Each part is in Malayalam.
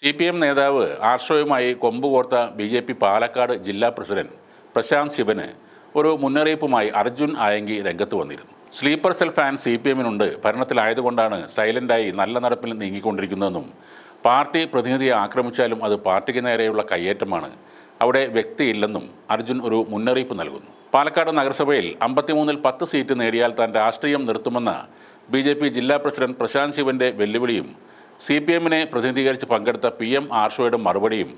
സി പി എം നേതാവ് ആർഷോയുമായി കൊമ്പുകോർത്ത ബി ജെ പി പാലക്കാട് ജില്ലാ പ്രസിഡന്റ് പ്രശാന്ത് ശിവന് ഒരു മുന്നറിയിപ്പുമായി അർജുൻ ആയങ്കി രംഗത്ത് വന്നിരുന്നു. Sleeper cell fan C P എമ്മിനുണ്ട് ഭരണത്തിലായതുകൊണ്ടാണ് സൈലന്റായി നല്ല നടപ്പിൽ നീങ്ങിക്കൊണ്ടിരിക്കുന്നതെന്നും പാർട്ടി പ്രതിനിധിയെ ആക്രമിച്ചാലും അത് പാർട്ടിക്ക് നേരെയുള്ള കയ്യേറ്റമാണ്. അവിടെ വ്യക്തിയില്ലെന്നും അർജുൻ ഒരു മുന്നറിയിപ്പ് നൽകുന്നു. പാലക്കാട് നഗരസഭയിൽ അമ്പത്തിമൂന്നിൽ പത്ത് സീറ്റ് നേടിയാൽ താൻ രാഷ്ട്രീയം നിർത്തുമെന്ന ബി ജില്ലാ പ്രസിഡന്റ് പ്രശാന്ത് ശിവന്റെ വെല്ലുവിളിയും സി പി എമ്മിനെ പ്രതിനിധീകരിച്ച് പങ്കെടുത്ത പി എം ആർഷോയുടെ മറുപടിയും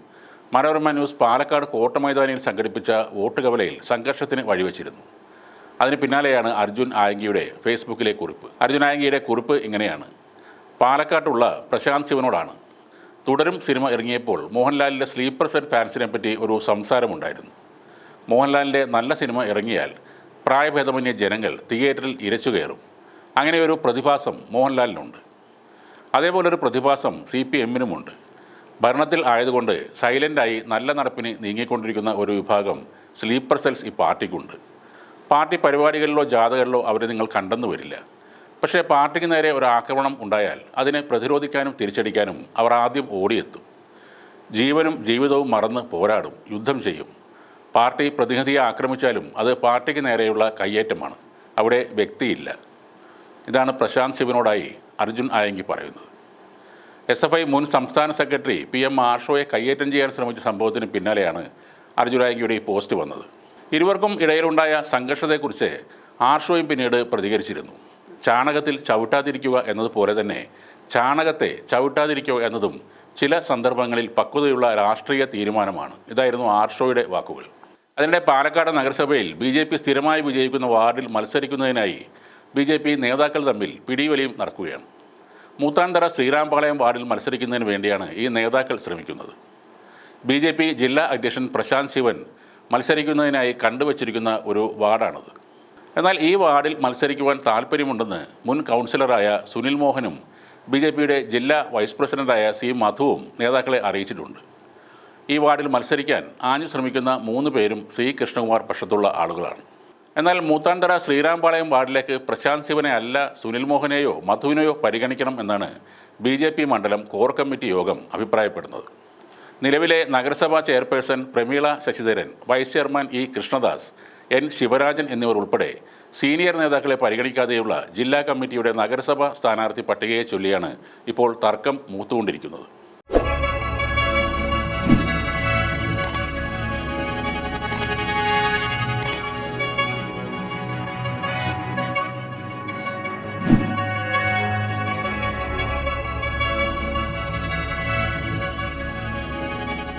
മനോരമ ന്യൂസ് പാലക്കാട് കോട്ടമൈതാനിയിൽ സംഘടിപ്പിച്ച വോട്ട് കവലയിൽ സംഘർഷത്തിന് വഴിവെച്ചിരുന്നു. അതിന് പിന്നാലെയാണ് അർജുൻ ആയങ്കിയുടെ ഫേസ്ബുക്കിലെ കുറിപ്പ്. അർജുൻ ആയങ്കിയുടെ കുറിപ്പ് ഇങ്ങനെയാണ്. പാലക്കാട്ടുള്ള പ്രശാന്ത് ശിവനോടാണ്. തുടരും സിനിമ ഇറങ്ങിയപ്പോൾ മോഹൻലാലിന്റെ സ്ലീപ്പർ സെറ്റ് ഫാൻസിനെ പറ്റി ഒരു സംസാരമുണ്ടായിരുന്നു. മോഹൻലാലിന്റെ നല്ല സിനിമ ഇറങ്ങിയാൽ പ്രായഭേദമന്യ ജനങ്ങൾ തിയേറ്ററിൽ ഇരച്ചു കയറും. അങ്ങനെ ഒരു പ്രതിഭാസം മോഹൻലാലിനുണ്ട്. അതേപോലൊരു പ്രതിഭാസം സി പി എമ്മിനുമുണ്ട്. ഭരണത്തിൽ ആയതുകൊണ്ട് സൈലന്റായി നല്ല നടപ്പിന് നീങ്ങിക്കൊണ്ടിരിക്കുന്ന ഒരു വിഭാഗം സ്ലീപ്പർ സെൽസ് ഈ പാർട്ടിക്കുണ്ട്. പാർട്ടി പരിപാടികളിലോ ജാഥകളിലോ അവരെ നിങ്ങൾ കണ്ടെന്ന് വരില്ല. പക്ഷേ പാർട്ടിക്ക് നേരെ ഒരു ആക്രമണം ഉണ്ടായാൽ അതിനെ പ്രതിരോധിക്കാനും തിരിച്ചടിക്കാനും അവർ ആദ്യം ഓടിയെത്തും. ജീവനും ജീവിതവും മറന്ന് പോരാടും യുദ്ധം ചെയ്യും. പാർട്ടി പ്രതിനിധിയെ ആക്രമിച്ചാലും അത് പാർട്ടിക്ക് നേരെയുള്ള കയ്യേറ്റമാണ്. അവിടെ വ്യക്തിയില്ല. ഇതാണ് പ്രശാന്ത് ശിവനോടായി അർജുൻ ആയങ്കി പറയുന്നത്. എസ് എഫ് ഐ മുൻ സംസ്ഥാന സെക്രട്ടറി പി എം ആർഷോയെ കയ്യേറ്റം ചെയ്യാൻ ശ്രമിച്ച സംഭവത്തിന് പിന്നാലെയാണ് അർജുൻ ആയങ്കിയുടെ ഈ പോസ്റ്റ് വന്നത്. ഇരുവർക്കും ഇടയിലുണ്ടായ സംഘർഷത്തെക്കുറിച്ച് ആർഷോയും പിന്നീട് പ്രതികരിച്ചിരുന്നു. ചാണകത്തിൽ ചവിട്ടാതിരിക്കുക എന്നതുപോലെ തന്നെ ചാണകത്തെ ചവിട്ടാതിരിക്കുക എന്നതും ചില സന്ദർഭങ്ങളിൽ പക്വതയുള്ള രാഷ്ട്രീയ തീരുമാനമാണ്. ഇതായിരുന്നു ആർഷോയുടെ വാക്കുകൾ. അതിനിടെ പാലക്കാട് നഗരസഭയിൽ ബി ജെ പി സ്ഥിരമായി വിജയിക്കുന്ന വാർഡിൽ മത്സരിക്കുന്നതിനായി ബി ജെ പി നേതാക്കൾ തമ്മിൽ പിടിവലിയും നടക്കുകയാണ്. മൂത്താന്തറ ശ്രീരാംപാളയം വാർഡിൽ മത്സരിക്കുന്നതിന് വേണ്ടിയാണ് ഈ നേതാക്കൾ ശ്രമിക്കുന്നത്. ബി ജെ പി ജില്ലാ അധ്യക്ഷൻ പ്രശാന്ത് ശിവൻ മത്സരിക്കുന്നതിനായി കണ്ടുവച്ചിരിക്കുന്ന ഒരു വാർഡാണത്. എന്നാൽ ഈ വാർഡിൽ മത്സരിക്കുവാൻ താല്പര്യമുണ്ടെന്ന് മുൻ കൗൺസിലറായ സുനിൽ മോഹനും ബി ജെ പിയുടെ ജില്ലാ വൈസ് പ്രസിഡന്റായ സി മധുവും നേതാക്കളെ അറിയിച്ചിട്ടുണ്ട്. ഈ വാർഡിൽ മത്സരിക്കാൻ ആഞ്ഞു ശ്രമിക്കുന്ന മൂന്ന് പേരും സി കൃഷ്ണകുമാർ പക്ഷത്തുള്ള ആളുകളാണ്. എന്നാൽ മൂത്താണ്ടറ ശ്രീരാംപാളയം വാർഡിലേക്ക് പ്രശാന്ത് ശിവനെ അല്ല സുനിൽ മോഹനെയോ മധുവിനെയോ പരിഗണിക്കണം എന്നാണ് ബി ജെ പി മണ്ഡലം കോർ കമ്മിറ്റി യോഗം അഭിപ്രായപ്പെടുന്നത്. നിലവിലെ നഗരസഭാ chairperson Prameela Sasidharan vice chairman E Krishnadas N Sivarajan എന്നിവർ ഉൾപ്പെടെ സീനിയർ നേതാക്കളെ പരിഗണിക്കാതെയുള്ള ജില്ലാ കമ്മിറ്റിയുടെ നഗരസഭാ സ്ഥാനാർത്ഥി പട്ടികയെ ചൊല്ലിയാണ് ഇപ്പോൾ തർക്കം മൂത്തുകൊണ്ടിരിക്കുന്നത്.